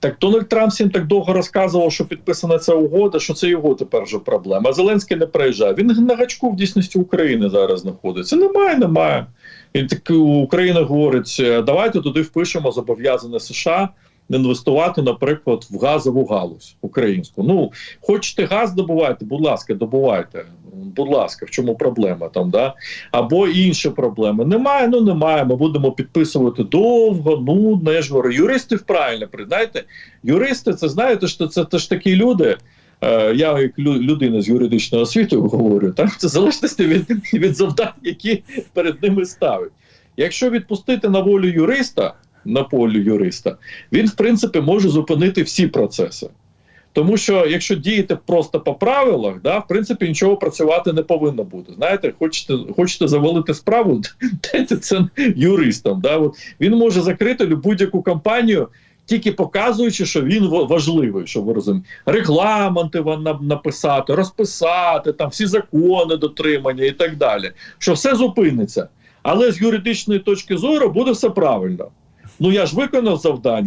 Так Дональд Трамп всім так довго розказував, що підписана ця угода, що це його тепер вже проблема. Зеленський не приїжджає. Він на гачку в дійсності України зараз знаходиться. Немає, немає. І так Україна говорить: «Е, давайте туди впишемо зобов'язане США інвестувати, наприклад, в газову галузь українську. Ну, хочете газ добувати, будь ласка, добувайте. Будь ласка, в чому проблема там, да? Або інші проблеми. Немає, ну немає. Ми будемо підписувати довго, нудно. Я ж говорю, юристів правильно знаєте, Юристи, це знаєте, що це, це ж такі люди. Е, я як людина з юридичної освіти говорю, так це залежності від, від завдань, які перед ними ставить. Якщо відпустити на волю юриста, на полі юриста, він в принципі може зупинити всі процеси. Тому що якщо діяти просто по правилах, да, в принципі нічого працювати не повинно бути. Знаєте, хочете, хочете завалити справу, дайте це юристам. Да, от він може закрити будь-яку компанію, тільки показуючи, що він важливий, що ви розумієте. Регламенти вам написати, розписати, там всі закони дотримання і так далі. Що все зупиниться. Але з юридичної точки зору буде все правильно. Ну я ж виконав завдання.